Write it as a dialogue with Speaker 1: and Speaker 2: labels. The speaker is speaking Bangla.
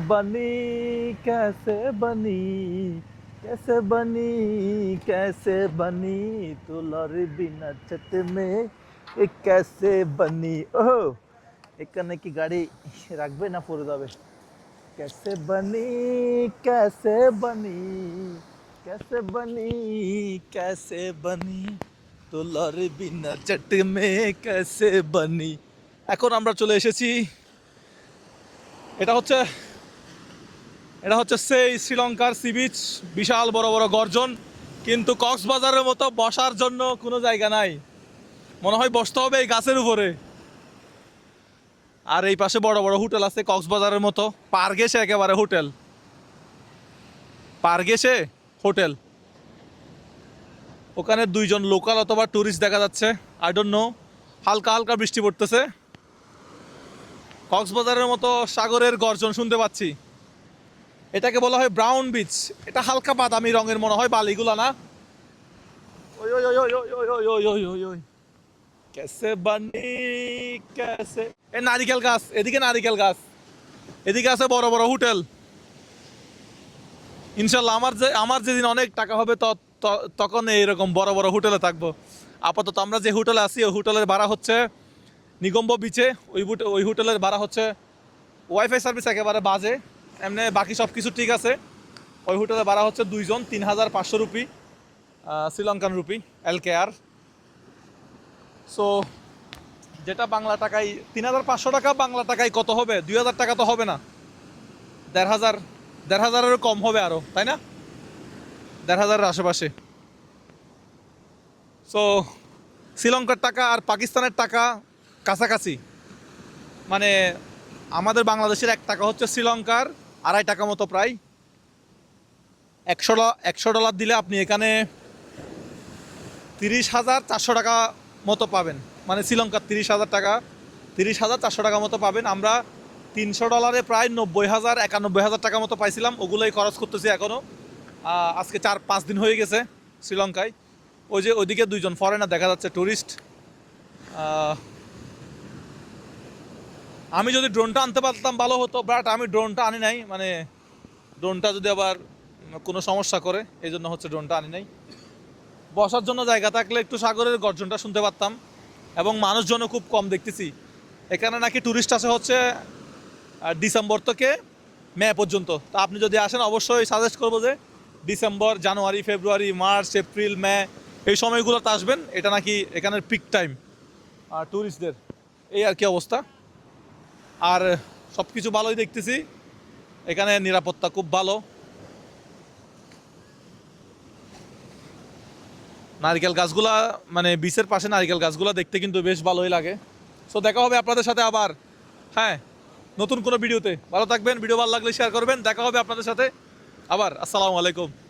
Speaker 1: बनी कैसे बनी कैसे बनी कैसे बनी তুলার বিনা छत में এ कैसे बनी ও এখানে কি গাড়ি রাখবে না পড়ে যাবে कैसे बनी कैसे बनी कैसे बनी कैसे बनी তুলার বিনা চট মে कैसे बनी এখন আমরা চলে এসেছি এটা হচ্ছে এটা হচ্ছে সেই শ্রীলঙ্কার সি বিচ, বিশাল বড় বড় গর্জন। কিন্তু কক্সবাজারের মতো বসার জন্য কোনো জায়গা নাই। মনে হয় বসতে হবে এই গাছের উপরে। আর এই পাশে বড় বড় হোটেল আছে কক্সবাজারের মতো। পার গেছে একেবারে হোটেল। পার গেছে হোটেল। ওখানে দুইজন লোকাল অথবা ট্যুরিস্ট দেখা যাচ্ছে। আই ডোন্ট নো হালকা হালকা বৃষ্টি পড়তেছে। কক্সবাজারের মতো সাগরের গর্জন শুনতে পাচ্ছি। এটাকে বলা হয় ব্রাউন বিচ এটা হালকা বাদামি রঙের মনে হয় বালিগুলা না ওই ওই ওই ওই নারিকেল গাছ এদিকে নারিকেল গাছ এদিকে আছে বড় বড় হোটেল ইনশাল্লাহ আমার যে আমার যেদিন অনেক টাকা হবে তখন এইরকম বড় বড় হোটেলে থাকব আপাতত আমরা যে হোটেলে আছি ওই হোটেলের ভাড়া হচ্ছে নিগম্ব বিচে ওই ওই হোটেলের ভাড়া হচ্ছে ওয়াইফাই সার্ভিস একেবারে বাজে এমনি বাকি সব কিছু ঠিক আছে। ওই হোটেলের ভাড়া হচ্ছে দুইজন তিন হাজার পাঁচশো rupee Sri Lankan rupee L K R so যেটা বাংলা টাকায় তিন হাজার পাঁচশো টাকা বাংলা টাকায় কত হবে? দুই হাজার টাকা তো হবে না। দেড় হাজার দেড় হাজারেরও কম হবে আরও তাই না? দেড় হাজারের আশেপাশে। সো শ্রীলঙ্কার টাকা আর পাকিস্তানের টাকা কাছাকাছি। মানে আমাদের বাংলাদেশের এক টাকা হচ্ছে শ্রীলঙ্কার আড়াই টাকা মতো প্রায়। একশো একশো ডলার দিলে আপনি এখানে তিরিশ হাজার চারশো টাকা মতো পাবেন। মানে শ্রীলঙ্কার তিরিশ হাজার টাকা। তিরিশ হাজার চারশো টাকা মতো পাবেন। আমরা তিনশো ডলারে প্রায় নব্বই হাজার, একানব্বই হাজার টাকা মতো পাইছিলাম। ওগুলোই খরচ করতেছি এখনও আজকে চার পাঁচ দিন হয়ে গেছে শ্রীলঙ্কায়। ওই যে ওইদিকে দুইজন ফরেনার দেখা যাচ্ছে ট্যুরিস্ট আমি যদি ড্রোনটা আনতে পারতাম, ভালো হতো বাট আমি ড্রোনটা আনি নাই। মানে ড্রোনটা যদি আবার কোনো সমস্যা করে, এই জন্য হচ্ছে ড্রোনটা আনি নাই। বসার জন্য জায়গা থাকলে একটু সাগরের গর্জনটা শুনতে পারতাম, এবং মানুষজনও খুব কম দেখতেছি। এখানে নাকি ট্যুরিস্ট আসে হচ্ছে ডিসেম্বর থেকে মে পর্যন্ত। তা আপনি যদি আসেন, অবশ্যই সাজেস্ট করব যে December, January, February, March, April, May, এই সময়গুলোতে আসবেন। এটা নাকি এখানের পিক টাইম আর ট্যুরিস্টদের এই আর কি অবস্থা। আর সব কিছু ভালোই দেখতেছি। এখানে নিরাপত্তা খুব ভালো। নারিকেল গাছগুলা মানে বিচের পাশে নারিকেল গাছগুলা দেখতে কিন্তু বেশ ভালোই লাগে। সো দেখা হবে আপনাদের সাথে আবার। হ্যাঁ নতুন কোনো ভিডিওতে। ভালো থাকবেন, ভিডিও ভালো লাগলে শেয়ার করবেন। দেখা হবে আপনাদের সাথে আবার। আসসালামু আলাইকুম।